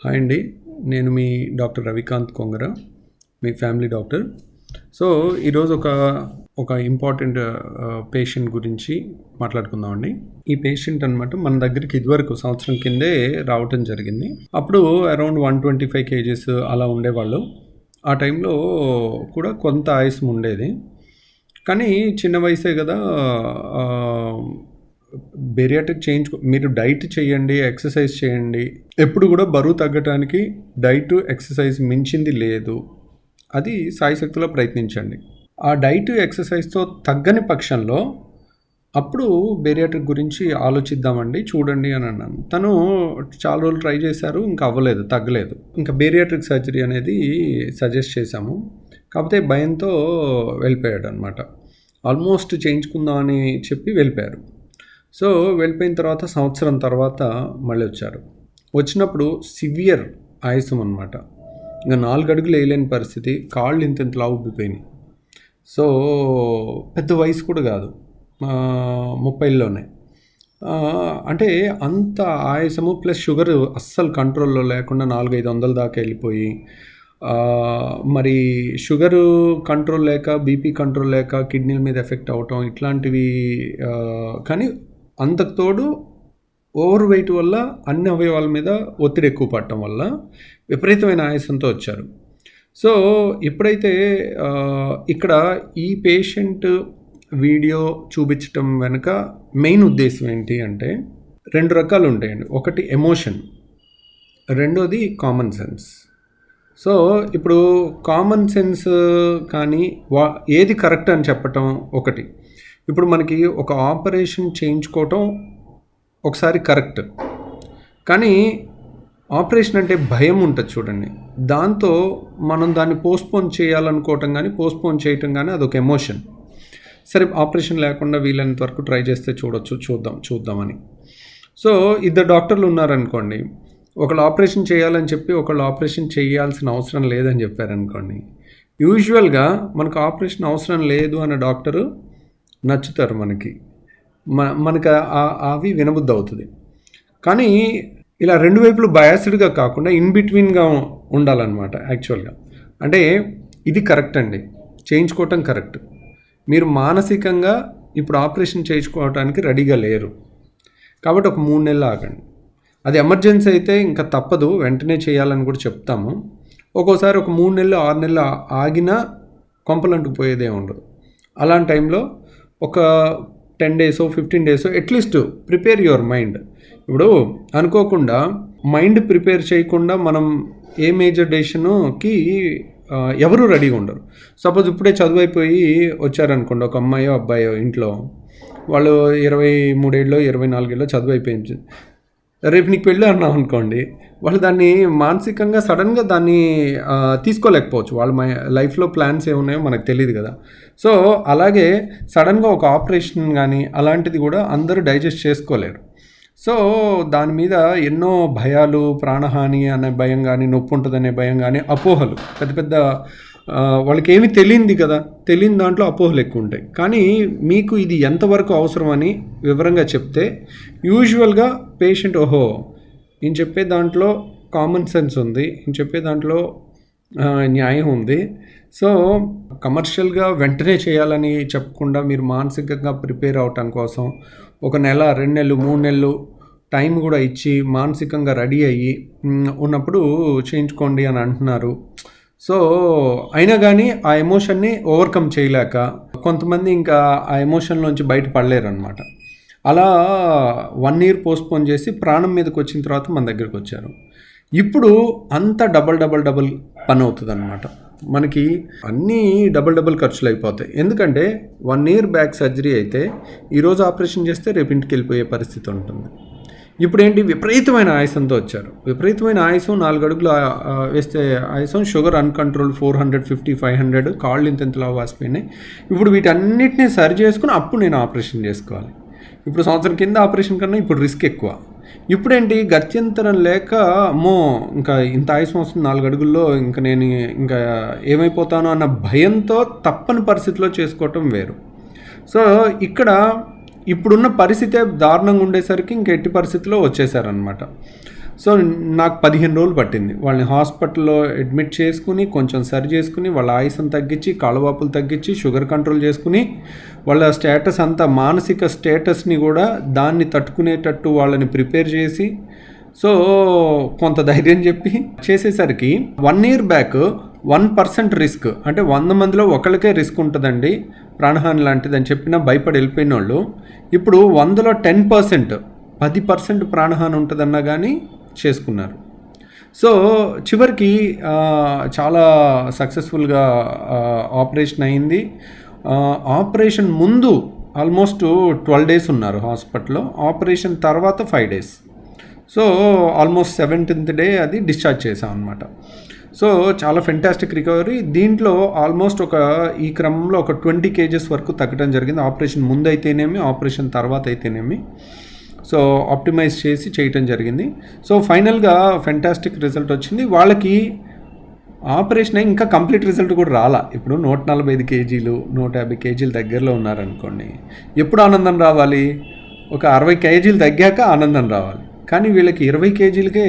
Hi అండి నేను మీ డాక్టర్ రవికాంత్ కొంగర మీ ఫ్యామిలీ డాక్టర్. సో ఈరోజు ఒక ఒక ఇంపార్టెంట్ పేషెంట్ గురించి మాట్లాడుకుందామండి ఈ పేషెంట్ అనమాట మన దగ్గరికి ఇదివరకు సంవత్సరం కిందే రావటం జరిగింది. అప్పుడు around one twenty five kgs అలా ఉండేవాళ్ళు. ఆ టైంలో కూడా కొంత ఆయుసం ఉండేది. కానీ చిన్న వయసే కదా బెరియాటిక్ చేయించు మీరు డైట్ చేయండి ఎక్సర్సైజ్ చేయండి. ఎప్పుడు కూడా బరువు తగ్గటానికి డైట్ ఎక్సర్సైజ్ మించింది లేదు. అది సాయశక్తిలో ప్రయత్నించండి. ఆ డైట్ ఎక్సర్సైజ్తో తగ్గని పక్షంలో అప్పుడు బేరియాట్రిక్ గురించి ఆలోచిద్దామండి చూడండి అని అన్నాను. తను చాలా రోజులు ట్రై చేశారు ఇంకా అవ్వలేదు తగ్గలేదు. ఇంకా బేరియాట్రిక్ సర్జరీ అనేది సజెస్ట్ చేశాము. కాకపోతే భయంతో వెళ్ళిపోయాడు అనమాట ఆల్మోస్ట్ చేయించుకుందాం అని చెప్పి వెళ్ళిపోయారు. సో వెళ్ళిపోయిన తర్వాత సంవత్సరం తర్వాత మళ్ళీ వచ్చారు. వచ్చినప్పుడు సివియర్ ఆయాసం అనమాట ఇంకా నాలుగు అడుగులు వేయలేని పరిస్థితి కాళ్ళు ఇంత ఇంత ఉబ్బిపోయినాయి సో పెద్ద వయసు కూడా కాదు. ఆ, ముప్పైల్లోనే అంటే అంత ఆయాసము ప్లస్ షుగర్ అస్సలు కంట్రోల్లో లేకుండా నాలుగైదు వందల దాకా వెళ్ళిపోయి మరి షుగరు కంట్రోల్ లేక బీపీ కంట్రోల్ లేక కిడ్నీల మీద ఎఫెక్ట్ అవటం ఇట్లాంటివి కానీ అంతకు తోడు ఓవర్ వెయిట్ వల్ల అన్ని అవయవాల మీద ఒత్తిడి ఎక్కువ పడటం వల్ల విపరీతమైన ఆయాసంతో వచ్చారు. సో ఎప్పుడైతే ఇక్కడ ఈ పేషెంట్ వీడియో చూపించటం వెనుక మెయిన్ ఉద్దేశం ఏంటి అంటే రెండు రకాలు ఉంటాయండి. ఒకటి ఎమోషన్ రెండోది కామన్ సెన్స్. సో ఇప్పుడు కామన్ సెన్స్ కానీ వా ఏది కరెక్ట్ అని చెప్పటం ఒకటి. ఇప్పుడు మనకి ఒక ఆపరేషన్ చేయించుకోవటం ఒకసారి కరెక్ట్. కానీ ఆపరేషన్ అంటే భయం ఉంటుంది చూడండి. దాంతో మనం దాన్ని పోస్ట్పోన్ చేయాలనుకోవటం కానీ పోస్ట్పోన్ చేయటం కానీ అదొక ఎమోషన్. సరే ఆపరేషన్ లేకుండా వీలైనంత వరకు ట్రై చేస్తే చూడొచ్చు చూద్దాం చూద్దామని. సో ఇద్దరు డాక్టర్లు ఉన్నారనుకోండి. ఒకళ్ళు ఆపరేషన్ చేయాలని చెప్పి ఒకళ్ళు ఆపరేషన్ చేయాల్సిన అవసరం లేదని చెప్పారనుకోండి. యూజువల్గా మనకు ఆపరేషన్ అవసరం లేదు అన్న డాక్టరు నచ్చుతారు మనకి. మన మనకు ఆ- అవి వినబుద్ధి అవుతుంది కానీ ఇలా రెండు వైపులు బయాస్డ్గా కాకుండా ఇన్ బిట్వీన్గా ఉండాలన్నమాట యాక్చువల్గా. అంటే ఇది కరెక్ట్ అండి. చేయించుకోవటం కరెక్ట్. మీరు మానసికంగా ఇప్పుడు ఆపరేషన్ చేయించుకోవడానికి రెడీగా లేరు. కాబట్టి ఒక మూడు నెలలు ఆగండి. అది ఎమర్జెన్సీ అయితే ఇంకా తప్పదు. వెంటనే చేయాలని కూడా చెప్తాము. ఒక్కోసారి ఒక మూడు నెలలు ఆరు నెలలు ఆగినా కొంపలంటుకు పోయేదే ఉండదు. అలాంటి టైంలో ఒక ten days fifteen days at least prepare your mind ఇప్పుడు అనుకోకుండా మైండ్ ప్రిపేర్ చేయకుండా మనం ఏ మేజర్ డెసిషన్కి ఎవరు రెడీగా ఉండరు. సపోజ్ ఇప్పుడే చదువు అయిపోయి వచ్చారనుకోండి ఒక అమ్మాయో అబ్బాయో ఇంట్లో వాళ్ళు ఇరవై మూడేళ్ళు ఇరవై నాలుగేళ్ళు చదువు అయిపోయింది రేపు నీకు పెళ్ళి అన్నాం అనుకోండి వాళ్ళు దాన్ని మానసికంగా సడన్గా దాన్ని తీసుకోలేకపోవచ్చు. వాళ్ళ మై లైఫ్లో ప్లాన్స్ ఏమున్నాయో మనకు తెలియదు కదా. సో అలాగే సడన్గా ఒక ఆపరేషన్ కానీ అలాంటిది కూడా అందరూ డైజెస్ట్ చేసుకోలేరు. సో దాని మీద ఎన్నో భయాలు ప్రాణహాని అనే భయం కానీ నొప్పి ఉంటుందనే భయం కానీ అపోహలు పెద్ద పెద్ద వాళ్ళకి ఏమి తెలియంది కదా. తెలియని దాంట్లో అపోహలు ఎక్కువ ఉంటాయి కానీ మీకు ఇది ఎంతవరకు అవసరమని వివరంగా చెప్తే యూజువల్గా పేషెంట్ ఓహో నేను చెప్పే దాంట్లో కామన్ సెన్స్ ఉంది. నేను చెప్పే దాంట్లో న్యాయం ఉంది. సో కమర్షియల్గా వెంటనే చేయాలని చెప్పకుండా మీరు మానసికంగా ప్రిపేర్ అవటం కోసం ఒక నెల రెండు నెలలు మూడు నెలలు టైం కూడా ఇచ్చి మానసికంగా రెడీ అయ్యి ఉన్నప్పుడు చేయించుకోండి అని అంటున్నారు. సో అయినా కానీ ఆ ఎమోషన్ని ఓవర్కమ్ చేయలేక కొంతమంది ఇంకా ఆ ఎమోషన్లోంచి బయటపడలేరు అనమాట అలా వన్ ఇయర్ పోస్ట్పోన్ చేసి ప్రాణం మీదకి వచ్చిన తర్వాత మన దగ్గరికి వచ్చారు ఇప్పుడు అంత డబల్ డబల్ డబల్ పని అవుతుంది అనమాట మనకి అన్నీ డబల్ డబల్ ఖర్చులు అయిపోతాయి ఎందుకంటే వన్ ఇయర్ బ్యాక్ సర్జరీ అయితే ఈరోజు ఆపరేషన్ చేస్తే రేపు ఇంటికి వెళ్ళిపోయే పరిస్థితి ఉంటుంది. ఇప్పుడు ఏంటి విపరీతమైన ఆయాసంతో వచ్చారు. విపరీతమైన ఆయాసం నాలుగు అడుగులు వేస్తే ఆయాసం sugar uncontrol four hundred fifty five hundred కాళ్ళు ఇంత ఇంతలా వాసిపోయినాయి ఇప్పుడు వీటన్నిటిని సరి చేసుకుని అప్పుడు నేను ఆపరేషన్ చేసుకోవాలి. ఇప్పుడు సంవత్సరం కింద ఆపరేషన్ కన్నా ఇప్పుడు రిస్క్ ఎక్కువ. ఇప్పుడేంటి? గత్యంతరం లేక అమ్మో ఇంకా ఇంత ఆయుసం వస్తుంది నాలుగు అడుగుల్లో ఇంకా నేను ఇంకా ఏమైపోతానో అన్న భయంతో తప్పని పరిస్థితిలో చేసుకోవటం వేరు. సో ఇక్కడ ఇప్పుడున్న పరిస్థితే దారుణంగా ఉండేసరికి ఇంక ఎట్టి పరిస్థితిలో వచ్చేసారనమాట సో నాకు పదిహేను రోజులు పట్టింది. వాళ్ళని హాస్పిటల్లో అడ్మిట్ చేసుకుని కొంచెం సరి చేసుకుని వాళ్ళ ఆయుసం తగ్గించి కాళ్ళవాపులు తగ్గించి షుగర్ కంట్రోల్ చేసుకుని వాళ్ళ స్టేటస్ అంతా మానసిక స్టేటస్ని కూడా దాన్ని తట్టుకునేటట్టు వాళ్ళని ప్రిపేర్ చేసి సో కొంత ధైర్యం చెప్పి చేసేసరికి one year back one percent risk. అంటే వంద మందిలో ఒకరికే రిస్క్ ఉంటుందండి ప్రాణహాని లాంటిది అని చెప్పినా భయపడి వెళ్ళిపోయిన వాళ్ళు ఇప్పుడు వందలో టెన్ పర్సెంట్ పది పర్సెంట్ ప్రాణహాని ఉంటుందన్నా కానీ చేసుకున్నారు. సో చివరికి చాలా సక్సెస్ఫుల్గా ఆపరేషన్ అయింది. ఆపరేషన్ ముందు ఆల్మోస్ట్ ట్వెల్వ్ డేస్ ఉన్నారు హాస్పిటల్లో. ఆపరేషన్ తర్వాత five days. So almost seventeenth day అది డిశ్చార్జ్ చేసాం అనమాట సో చాలా ఫెంటాస్టిక్ రికవరీ దీంట్లో ఆల్మోస్ట్ ఒక ఈ క్రమంలో ఒక ట్వంటీ కేజెస్ వరకు తగ్గడం జరిగింది. ఆపరేషన్ ముందు అయితేనేమి ఆపరేషన్ తర్వాత అయితేనేమి సో ఆప్టిమైజ్ చేసి చేయటం జరిగింది. సో ఫైనల్గా ఫెంటాస్టిక్ రిజల్ట్ వచ్చింది. వాళ్ళకి ఆపరేషన్ అయి ఇంకా కంప్లీట్ రిజల్ట్ కూడా రాలా. ఇప్పుడు నూట నలభై ఐదు కేజీలు నూట యాభై కేజీలు దగ్గరలో ఉన్నారనుకోండి ఎప్పుడు ఆనందం రావాలి? ఒక అరవై కేజీలు తగ్గాక ఆనందం రావాలి. కానీ వీళ్ళకి ఇరవై కేజీలకే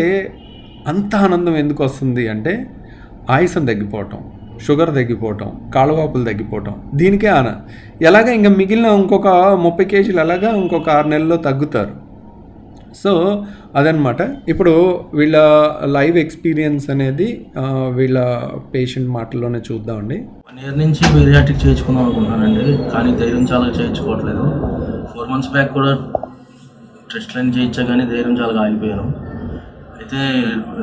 అంత ఆనందం ఎందుకు వస్తుంది అంటే ఆయుసం తగ్గిపోవటం షుగర్ తగ్గిపోవటం కాళ్ళవాపులు తగ్గిపోవటం దీనికే ఆన. ఎలాగ ఇంకా మిగిలిన ఇంకొక ముప్పై కేజీలు ఎలాగా ఇంకొక ఆరు నెలల్లో తగ్గుతారు. సో అదనమాట ఇప్పుడు వీళ్ళ లైవ్ ఎక్స్పీరియన్స్ అనేది వీళ్ళ పేషెంట్ మాటల్లోనే చూద్దామండి. వన్ ఇయర్ నుంచి బేరియాటిక్ చేయించుకుందాం అనుకుంటున్నానండి కానీ ధైర్యం చాలా చేయించుకోవట్లేదు. ఫోర్ మంత్స్ బ్యాక్ కూడా టెస్ట్లన్నీ చేయించా కానీ ధైర్యం చాలా ఆగిపోయాను. అయితే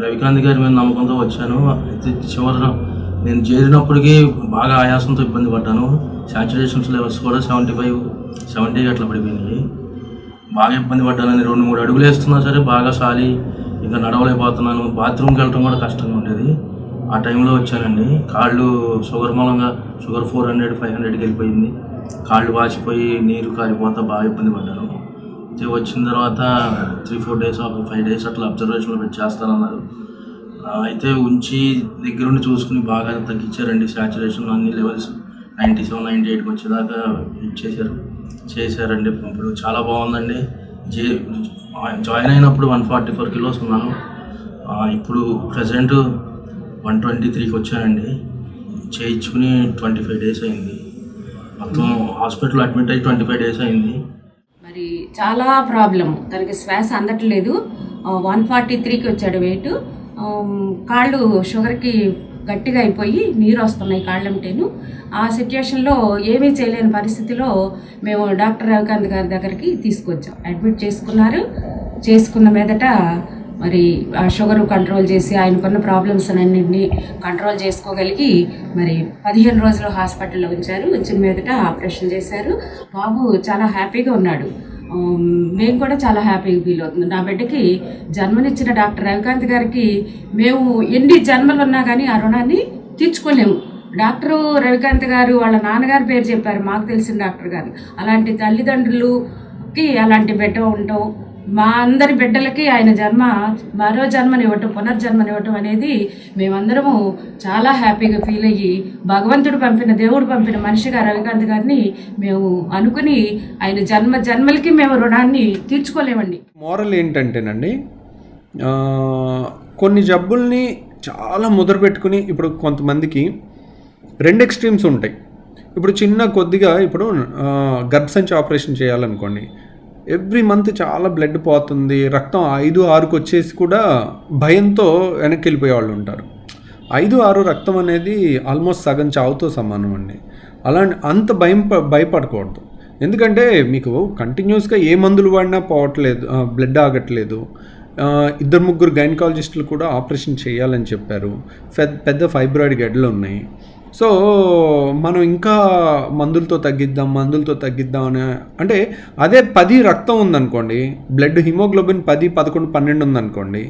రవికాంత్ గారి మీద నమ్మకంతో వచ్చాను. అయితే చివరి నేను చేరినప్పటికీ బాగా ఆయాసంతో ఇబ్బంది పడ్డాను. సాచురేషన్స్ లెవెల్స్ కూడా సెవెంటీ ఫైవ్ సెవెంటీ అట్లా పడిపోయినాయి. బాగా ఇబ్బంది పడ్డానని రెండు మూడు అడుగులు వేస్తున్నా సరే బాగా సాలి ఇంకా నడవలేకపోతున్నాను. బాత్రూమ్కి వెళ్ళడం కూడా కష్టంగా ఉండేది. ఆ టైంలో వచ్చానండి. కాళ్ళు షుగర్ మూలంగా షుగర్ ఫోర్ హండ్రెడ్ ఫైవ్ హండ్రెడ్కి వెళ్ళిపోయింది. కాళ్ళు వాచిపోయి నీరు కారిపోతా బాగా ఇబ్బంది పడ్డాను. వచ్చిన తర్వాత three four days five days అట్లా అబ్జర్వేషన్లో పెట్టి చేస్తానన్నారు. అయితే ఉంచి దగ్గరుండి చూసుకుని బాగా తగ్గించారండి శాచురేషన్ అన్ని లెవెల్స్ నైంటీ సెవెన్ నైంటీ ఎయిట్కి వచ్చేదాకా చేశారు చేశారండి ఇప్పుడు చాలా బాగుందండి. జే జాయిన్ అయినప్పుడు వన్ ఫార్టీ ఫోర్ కిలోస్ ఉన్నాను ఇప్పుడు ప్రజెంట్ వన్ ట్వంటీ త్రీకి వచ్చానండి. చేయించుకుని ట్వంటీ ఫైవ్ డేస్ అయింది. మొత్తం హాస్పిటల్ అడ్మిట్ అయ్యి ట్వంటీ ఫైవ్ డేస్ అయింది. మరి చాలా ప్రాబ్లం తనకి శ్వాస అందట్లేదు. వన్ ఫార్టీ త్రీకి వచ్చాడు వెయిట్ కాళ్ళు షుగర్కి గట్టిగా అయిపోయి నీరు వస్తున్నాయి కాళ్ళంటేను ఆ సిచ్యుయేషన్లో ఏమీ చేయలేని పరిస్థితిలో మేము డాక్టర్ రవికాంత్ గారి దగ్గరికి తీసుకొచ్చాం. అడ్మిట్ చేసుకున్నారు. చేసుకున్న మీదట మరి ఆ షుగర్ కంట్రోల్ చేసి ఆయనకున్న ప్రాబ్లమ్స్ అన్నింటినీ కంట్రోల్ చేసుకోగలిగి మరి పదిహేను రోజులు హాస్పిటల్లో ఉంచారు. ఉంచిన మీదట ఆపరేషన్ చేశారు. బాబు చాలా హ్యాపీగా ఉన్నాడు. మేము కూడా చాలా హ్యాపీగా ఫీల్ అవుతుంది నా బిడ్డకి జన్మనిచ్చిన డాక్టర్ రవికాంత్ గారికి మేము ఎన్ని జన్మలు ఉన్నా కానీ ఆ రుణాన్ని తీర్చుకోలేము. డాక్టరు రవికాంత్ గారు వాళ్ళ నాన్నగారి పేరు చెప్పారు. మాకు తెలిసిన డాక్టర్ గారు. అలాంటి తల్లిదండ్రులుకి అలాంటి బిడ్డ ఉండటం మా అందరి బిడ్డలకి ఆయన జన్మ మరో జన్మనివ్వటం పునర్జన్మనివ్వటం అనేది మేమందరము చాలా హ్యాపీగా ఫీల్ అయ్యి భగవంతుడు పంపిన దేవుడు పంపిన మనిషిగా రవికాంత్ గారిని మేము అనుకుని ఆయన జన్మ జన్మలకి మేము రుణాన్ని తీర్చుకోలేమండి. మోరల్ ఏంటంటేనండి కొన్ని జబ్బుల్ని చాలా ముద్ర పెట్టుకుని ఇప్పుడు కొంతమందికి రెండు ఎక్స్ట్రీమ్స్ ఉంటాయి. ఇప్పుడు చిన్న కొద్దిగా ఇప్పుడు గర్భసంచి ఆపరేషన్ చేయాలనుకోండి ఎవ్రీ మంత్ చాలా బ్లడ్ పోతుంది. రక్తం ఐదు ఆరుకు వచ్చేసి కూడా భయంతో వెనక్కి వెళ్ళిపోయే వాళ్ళు ఉంటారు. ఐదు ఆరు రక్తం అనేది ఆల్మోస్ట్ సగం చావుతో సమానం అండి. అలా అంత భయం భయపడకూడదు. ఎందుకంటే మీకు కంటిన్యూస్గా ఏ మందులు వాడినా పోవట్లేదు బ్లడ్ ఆగట్లేదు. ఇద్దరు ముగ్గురు గైనకాలజిస్టులు కూడా ఆపరేషన్ చేయాలని చెప్పారు. పెద్ద పెద్ద ఫైబ్రాయిడ్ గడ్డలు ఉన్నాయి. సో మనం ఇంకా మందులతో తగ్గిద్దాం మందులతో తగ్గిద్దాం అని అంటే అదే పది రక్తం ఉందనుకోండి బ్లడ్ హిమోగ్లోబిన్ పది పదకొండు పన్నెండు ఉందనుకోండి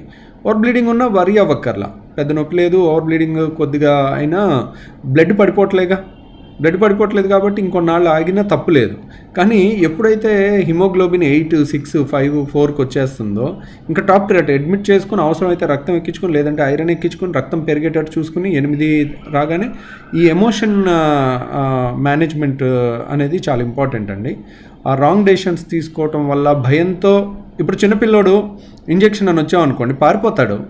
ఓవర్ బ్లీడింగ్ ఉన్నా వరి అవ్వక్కర్లా. పెద్ద నొప్పి లేదు ఓవర్ బ్లీడింగ్ కొద్దిగా అయినా బ్లడ్ పడిపోవట్లేగా. బ్లడ్ పడిపోవట్లేదు కాబట్టి ఇంకొన్నాళ్ళు ఆగినా తప్పులేదు కానీ ఎప్పుడైతే హిమోగ్లోబిన్ ఎయిట్ సిక్స్ ఫైవ్ ఫోర్కి వచ్చేస్తుందో ఇంకా టాప్ రేట్ అడ్మిట్ చేసుకుని అవసరమైతే రక్తం ఎక్కించుకుని లేదంటే ఐరన్ ఎక్కించుకుని రక్తం పెరిగేటట్టు చూసుకుని ఎనిమిది రాగానే ఈ ఎమోషన్ మేనేజ్మెంట్ అనేది చాలా ఇంపార్టెంట్ అండి. ఆ రాంగ్ డెసిషన్స్ తీసుకోవటం వల్ల భయంతో ఇప్పుడు చిన్నపిల్లోడు ఇంజెక్షన్ అని వచ్చామనుకోండి పారిపోతాడు.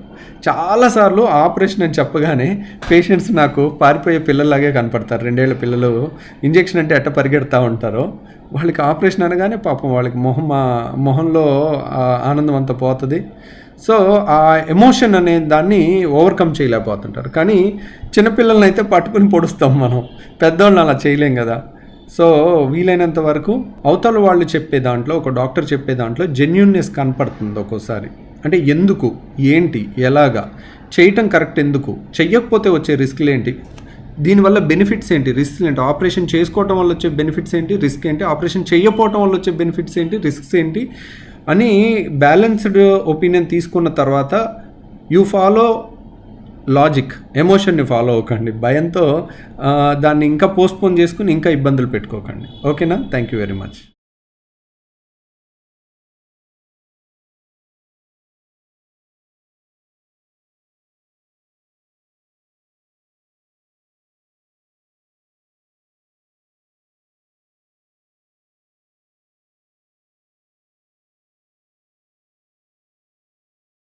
చాలాసార్లు ఆపరేషన్ అని చెప్పగానే పేషెంట్స్ నాకు పారిపోయే పిల్లల్లాగే కనపడతారు. రెండేళ్ళ పిల్లలు ఇంజెక్షన్ అంటే ఎట్ట పరిగెడతా ఉంటారో వాళ్ళకి ఆపరేషన్ అనగానే పాపం వాళ్ళకి మొహం మొహంలో ఆనందం అంతా పోతుంది. సో ఆ ఎమోషన్ అనే దాన్ని ఓవర్కమ్ చేయలేకపోతుంటారు. కానీ చిన్నపిల్లల్ని అయితే పట్టుకుని పొడుస్తాం మనం. పెద్దవాళ్ళని అలా చేయలేం కదా. సో వీలైనంత వరకు అవతల వాళ్ళు చెప్పే దాంట్లో ఒక డాక్టర్ చెప్పే దాంట్లో జెన్యున్నెస్ కనపడుతుంది ఒక్కోసారి. అంటే ఎందుకు? ఏంటి? ఎలాగా? చేయటం కరెక్ట్ ఎందుకు? చెయ్యకపోతే వచ్చే రిస్క్లు ఏంటి? దీనివల్ల బెనిఫిట్స్ ఏంటి? రిస్క్ ఏంటి? ఆపరేషన్ చేసుకోవటం వల్ల వచ్చే బెనిఫిట్స్ ఏంటి? రిస్క్ ఏంటి? ఆపరేషన్ చేయకపోవటం వల్ల వచ్చే బెనిఫిట్స్ ఏంటి? రిస్క్స్ ఏంటి? అని బ్యాలెన్స్డ్ ఒపీనియన్ తీసుకున్న తర్వాత యూ ఫాలో లాజిక్ ఎమోషన్ని ఫాలో అవ్వకండి. భయంతో దాన్ని ఇంకా పోస్ట్పోన్ చేసుకుని ఇంకా ఇబ్బందులు పెట్టుకోకండి. ఓకేనా? Thank you very much.